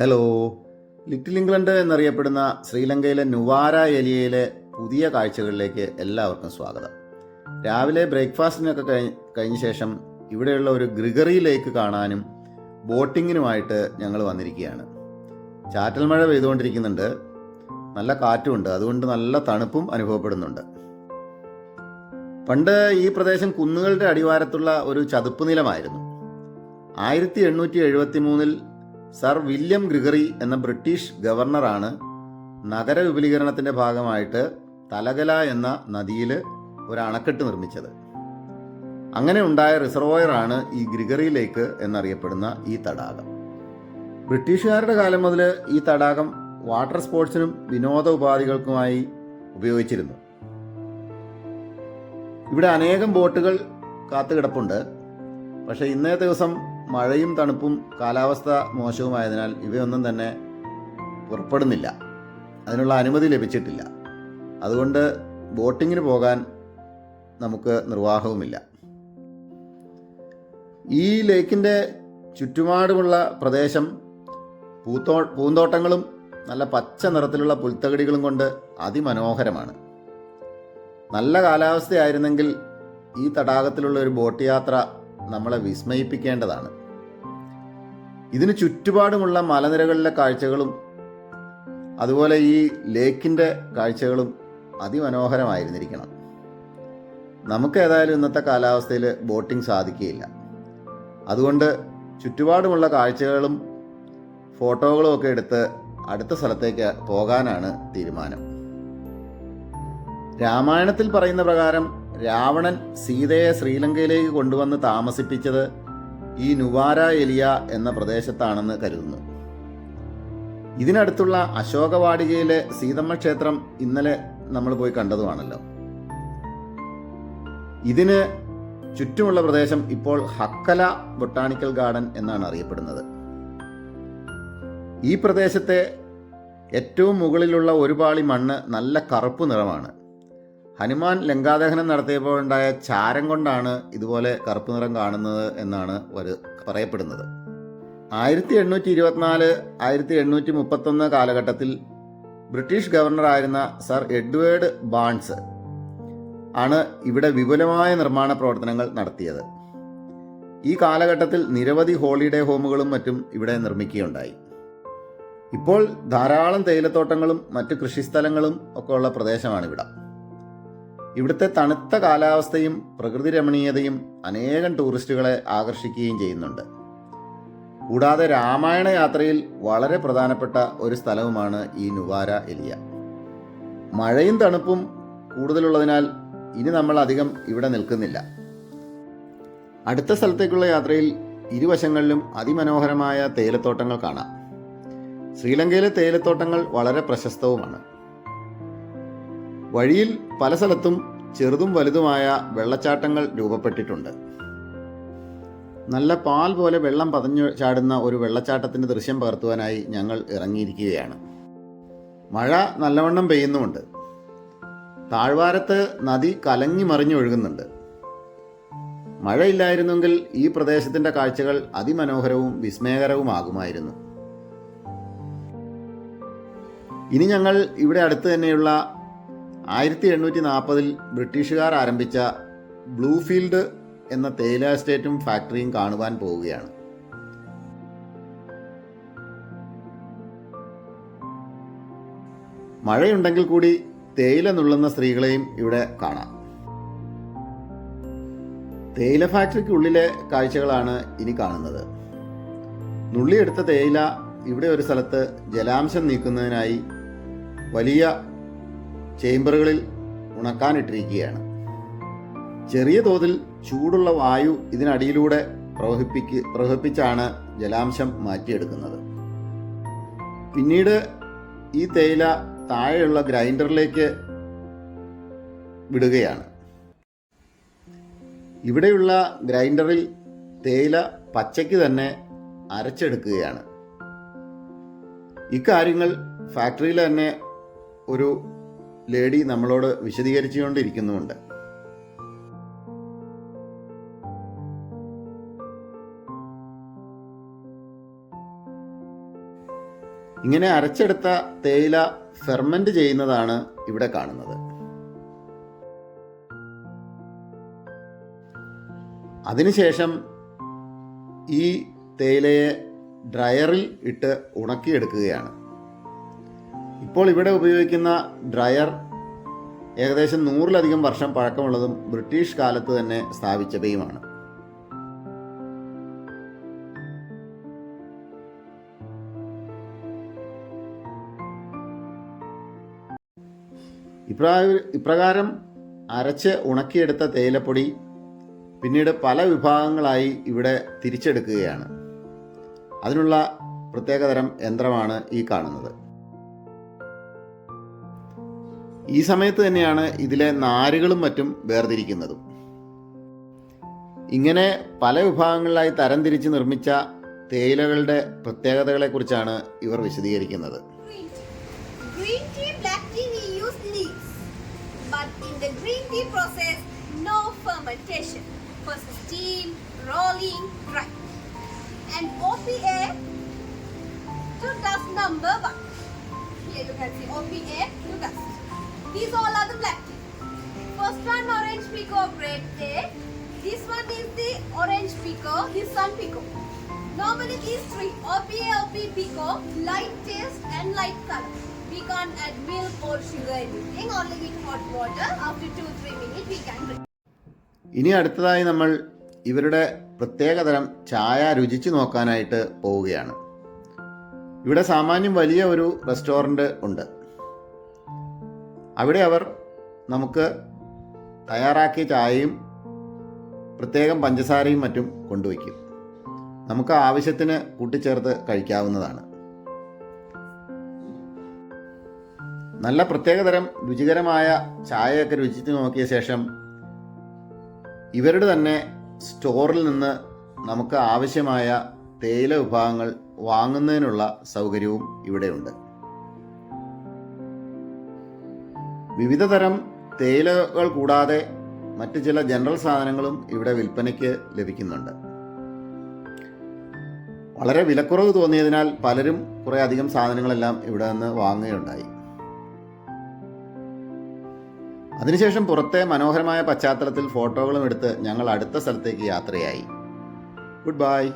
Hello little England എന്നറിയപ്പെടുന്ന ശ്രീലങ്കയിലെ നുവാര ഏരിയയിലെ പുതിയ കാഴ്ചകളിലേക്ക് എല്ലാവർക്കും സ്വാഗതം. രാവിലെ ബ്രേക്ക്ഫാസ്റ്റിനൊക്കെ കഴിഞ്ഞ കഴിഞ്ഞ ശേഷം ഇവിടെയുള്ള ഒരു ഗ്രിഗറി ലേക്ക് കാണാനും ബോട്ടിങ്ങിനുമായിട്ട് ഞങ്ങൾ വന്നിരിക്കുകയാണ്. ചാറ്റൽ മഴ പെയ്തുകൊണ്ടിരിക്കുന്നുണ്ട്. നല്ല കാറ്റുമുണ്ട്. അതുകൊണ്ട് നല്ല തണുപ്പും അനുഭവപ്പെടുന്നുണ്ട്. പണ്ട് ഈ പ്രദേശം കുന്നുകളുടെ അടിവാരത്തുള്ള ഒരു ചതുപ്പ് നിലമായിരുന്നു. ആയിരത്തി എണ്ണൂറ്റി എഴുപത്തി മൂന്നിൽ സർ വില്യം ഗ്രിഗറി എന്ന ബ്രിട്ടീഷ് ഗവർണറാണ് നഗര വിപുലീകരണത്തിന്റെ ഭാഗമായിട്ട് തലകല എന്ന നദിയിൽ ഒരു അണക്കെട്ട് നിർമ്മിച്ചത്. അങ്ങനെ ഉണ്ടായ റിസർവോയറാണ് ഈ ഗ്രിഗറി ലേക്ക് എന്നറിയപ്പെടുന്ന ഈ തടാകം. ബ്രിട്ടീഷുകാരുടെ കാലം മുതൽ ഈ തടാകം വാട്ടർ സ്പോർട്സിനും വിനോദ ഉപാധികൾക്കുമായി ഉപയോഗിച്ചിരുന്നു. ഇവിടെ അനേകം ബോട്ടുകൾ കാത്തുകിടപ്പുണ്ട്. പക്ഷേ ഇന്നേ ദിവസം മഴയും തണുപ്പും കാലാവസ്ഥ മോശവുമായതിനാൽ ഇവയൊന്നും തന്നെ പുറപ്പെടുന്നില്ല. അതിനുള്ള അനുമതി ലഭിച്ചിട്ടില്ല. അതുകൊണ്ട് ബോട്ടിങ്ങിന് പോകാൻ നമുക്ക് നിർവാഹവുമില്ല. ഈ ലേക്കിന്റെ ചുറ്റുപാടുമുള്ള പ്രദേശം പൂത്തോ പൂന്തോട്ടങ്ങളും നല്ല പച്ച നിറത്തിലുള്ള പുൽത്തകടികളും കൊണ്ട് അതിമനോഹരമാണ്. നല്ല കാലാവസ്ഥയായിരുന്നെങ്കിൽ ഈ തടാകത്തിലുള്ള ഒരു ബോട്ട് യാത്ര നമ്മളെ വിസ്മയിപ്പിക്കേണ്ടതാണ്. ഇതിന് ചുറ്റുപാടുമുള്ള മലനിരകളിലെ കാഴ്ചകളും അതുപോലെ ഈ ലേക്കിന്റെ കാഴ്ചകളും അതിമനോഹരമായിരുന്നിരിക്കണം. നമുക്ക് ഏതായാലും ഇന്നത്തെ കാലാവസ്ഥയിൽ ബോട്ടിംഗ് സാധിക്കുകയില്ല. അതുകൊണ്ട് ചുറ്റുപാടുമുള്ള കാഴ്ചകളും ഫോട്ടോകളും ഒക്കെ എടുത്ത് അടുത്ത സ്ഥലത്തേക്ക് പോകാനാണ് തീരുമാനം. രാമായണത്തിൽ പറയുന്ന പ്രകാരം രാവണൻ സീതയെ ശ്രീലങ്കയിലേക്ക് കൊണ്ടുവന്ന് താമസിപ്പിച്ചത് ഈ നുവാര എലിയ എന്ന പ്രദേശത്താണെന്ന് കരുതുന്നു. ഇതിനടുത്തുള്ള അശോകവാടികയിലെ സീതമ്മ ക്ഷേത്രം ഇന്നലെ നമ്മൾ പോയി കണ്ടതുമാണല്ലോ. ഇതിന് ചുറ്റുമുള്ള പ്രദേശം ഇപ്പോൾ ഹക്കല ബൊട്ടാണിക്കൽ ഗാർഡൻ എന്നാണ് അറിയപ്പെടുന്നത്. ഈ പ്രദേശത്തെ ഏറ്റവും മുകളിലുള്ള ഒരു പാളി മണ്ണ് നല്ല കറുപ്പ് നിറമാണ്. ഹനുമാൻ ലങ്കാദഹനം നടത്തിയപ്പോൾ ഉണ്ടായ ചാരം കൊണ്ടാണ് ഇതുപോലെ കറുപ്പ് നിറം കാണുന്നത് എന്നാണ് ഒരു പറയപ്പെടുന്നത്. ആയിരത്തി എണ്ണൂറ്റി ഇരുപത്തിനാല് ആയിരത്തി എണ്ണൂറ്റി മുപ്പത്തൊന്ന് കാലഘട്ടത്തിൽ ബ്രിട്ടീഷ് ഗവർണറായിരുന്ന സർ എഡ്വേർഡ് ബാൺസ് ആണ് ഇവിടെ വിപുലമായ നിർമ്മാണ പ്രവർത്തനങ്ങൾ നടത്തിയത്. ഈ കാലഘട്ടത്തിൽ നിരവധി ഹോളിഡേ ഹോമുകളും മറ്റും ഇവിടെ നിർമ്മിക്കുകയുണ്ടായി. ഇപ്പോൾ ധാരാളം തേയിലത്തോട്ടങ്ങളും മറ്റു കൃഷിസ്ഥലങ്ങളും ഒക്കെ ഉള്ള പ്രദേശമാണ് ഇവിടെ ഇവിടുത്തെ തണുത്ത കാലാവസ്ഥയും പ്രകൃതി രമണീയതയും അനേകം ടൂറിസ്റ്റുകളെ ആകർഷിക്കുകയും ചെയ്യുന്നുണ്ട്. കൂടാതെ രാമായണ യാത്രയിൽ വളരെ പ്രധാനപ്പെട്ട ഒരു സ്ഥലവുമാണ് ഈ നുവാര എലിയ. മഴയും തണുപ്പും കൂടുതലുള്ളതിനാൽ ഇനി നമ്മൾ അധികം ഇവിടെ നിൽക്കുന്നില്ല. അടുത്ത സ്ഥലത്തേക്കുള്ള യാത്രയിൽ ഇരുവശങ്ങളിലും അതിമനോഹരമായ തേയിലത്തോട്ടങ്ങൾ കാണാം. ശ്രീലങ്കയിലെ തേയിലത്തോട്ടങ്ങൾ വളരെ പ്രശസ്തവുമാണ്. വഴിയിൽ പല സ്ഥലത്തും ചെറുതും വലുതുമായ വെള്ളച്ചാട്ടങ്ങൾ രൂപപ്പെട്ടിട്ടുണ്ട്. നല്ല പാൽ പോലെ വെള്ളം പതഞ്ഞു ചാടുന്ന ഒരു വെള്ളച്ചാട്ടത്തിന്റെ ദൃശ്യം പകർത്തുവാനായി ഞങ്ങൾ ഇറങ്ങിയിരിക്കുകയാണ്. മഴ നല്ലവണ്ണം പെയ്യുന്നുമുണ്ട്. താഴ്വാരത്ത് നദി കലങ്ങി മറിഞ്ഞൊഴുകുന്നുണ്ട് മഴയില്ലായിരുന്നെങ്കിൽ ഈ പ്രദേശത്തിന്റെ കാഴ്ചകൾ അതിമനോഹരവും വിസ്മയകരവുമാകുമായിരുന്നു. ഇനി ഞങ്ങൾ ഇവിടെ അടുത്ത് തന്നെയുള്ള ആയിരത്തി എണ്ണൂറ്റി നാൽപ്പതിൽ ബ്രിട്ടീഷുകാർ ആരംഭിച്ച ബ്ലൂഫീൽഡ് എന്ന തേയില എസ്റ്റേറ്റും ഫാക്ടറിയും കാണുവാൻ പോവുകയാണ്. മഴയുണ്ടെങ്കിൽ കൂടി തേയില നുള്ളുന്ന സ്ത്രീകളെയും ഇവിടെ കാണാം. തേയില ഫാക്ടറിക്കുള്ളിലെ കാഴ്ചകളാണ് ഇനി കാണുന്നത്. നുള്ളിയെടുത്ത തേയില ഇവിടെ ഒരു സ്ഥലത്ത് ജലാംശം നീക്കുന്നതിനായി വലിയ ചേംബറുകളിൽ ഉണക്കാനിട്ടിരിക്കുകയാണ്. ചെറിയ തോതിൽ ചൂടുള്ള വായു ഇതിനടിയിലൂടെ പ്രവഹിപ്പിക്ക് പ്രവഹിപ്പിച്ചാണ് ജലാംശം മാറ്റിയെടുക്കുന്നത്. പിന്നീട് ഈ തേയില താഴെയുള്ള ഗ്രൈൻഡറിലേക്ക് വിടുകയാണ്. ഇവിടെയുള്ള ഗ്രൈൻഡറിൽ തേയില പച്ചയ്ക്ക് തന്നെ അരച്ചെടുക്കുകയാണ്. ഇക്കാര്യങ്ങൾ ഫാക്ടറിയിൽ തന്നെ ഒരു ലേഡി നമ്മളോട് വിശദീകരിച്ചുകൊണ്ടിരിക്കുന്നുമുണ്ട്. ഇങ്ങനെ അരച്ചെടുത്ത തേയില ഫെർമെന്റ് ചെയ്യുന്നതാണ് ഇവിടെ കാണുന്നത്. അതിനുശേഷം ഈ തേയിലയെ ഡ്രയറിൽ ഇട്ട് ഉണക്കിയെടുക്കുകയാണ്. ഇപ്പോൾ ഇവിടെ ഉപയോഗിക്കുന്ന ഡ്രയർ ഏകദേശം നൂറിലധികം വർഷം പഴക്കമുള്ളതും ബ്രിട്ടീഷ് കാലത്ത് തന്നെ സ്ഥാപിച്ചവയുമാണ്. ഇപ്രാ ഇപ്രകാരം അരച്ച് ഉണക്കിയെടുത്ത തേയിലപ്പൊടി പിന്നീട് പല വിഭാഗങ്ങളായി ഇവിടെ തിരിച്ചെടുക്കുകയാണ്. അതിനുള്ള പ്രത്യേകതരം യന്ത്രമാണ് ഈ കാണുന്നത്. ഈ സമയത്ത് തന്നെയാണ് ഇതിലെ നാരുകളും മറ്റും വേർതിരിക്കുന്നതും. ഇങ്ങനെ പല വിഭാഗങ്ങളിലായി തരംതിരിച്ച് നിർമ്മിച്ച തേയിലകളുടെ പ്രത്യേകതകളെക്കുറിച്ചാണ് ഇവർ വിശദീകരിക്കുന്നത്. Number one. Here you can see OPA to dust. These all are the black. First one orange pico red tea. This one is the orange pico, this sun pico. Normally these three, OPA, OP pico, light taste and light color. We can't add milk or sugar anything, only with hot water. After 2-3 minutes we can drink. ഇനി അടുത്തതായി നമ്മൾ ഇവരുടെ പ്രത്യേകതരം ചായ രുചിച്ചു നോക്കാനായിട്ട് പോവുകയാണ് ഇവിടെ സാമാന്യം വലിയ ഒരു റെസ്റ്റോറന്റ് ഉണ്ട് അവിടെ അവർ നമുക്ക് തയ്യാറാക്കിയ ചായയും പ്രത്യേകം പഞ്ചസാരയും മറ്റും കൊണ്ടുവയ്ക്കും. നമുക്ക് ആവശ്യത്തിന് കൂട്ടിച്ചേർത്ത് കഴിക്കാവുന്നതാണ്. നല്ല പ്രത്യേകതരം രുചികരമായ ചായയൊക്കെ രുചിച്ച് നോക്കിയ ശേഷം ഇവരുടെ തന്നെ സ്റ്റോറിൽ നിന്ന് നമുക്ക് ആവശ്യമായ തേയില വിഭാഗങ്ങൾ വാങ്ങുന്നതിനുള്ള സൗകര്യവും ഇവിടെയുണ്ട്. വിവിധ തരം തേയിലകൾ കൂടാതെ മറ്റ് ചില ജനറൽ സാധനങ്ങളും ഇവിടെ വിൽപ്പനയ്ക്ക് ലഭിക്കുന്നുണ്ട്. വളരെ വിലക്കുറവ് തോന്നിയതിനാൽ പലരും കുറേ അധികം സാധനങ്ങളെല്ലാം ഇവിടെ നിന്ന് വാങ്ങുകയുണ്ടായി. അതിനുശേഷം പുറത്തെ മനോഹരമായ പശ്ചാത്തലത്തിൽ ഫോട്ടോകളും എടുത്ത് ഞങ്ങൾ അടുത്ത സ്ഥലത്തേക്ക് യാത്രയായി. Good bye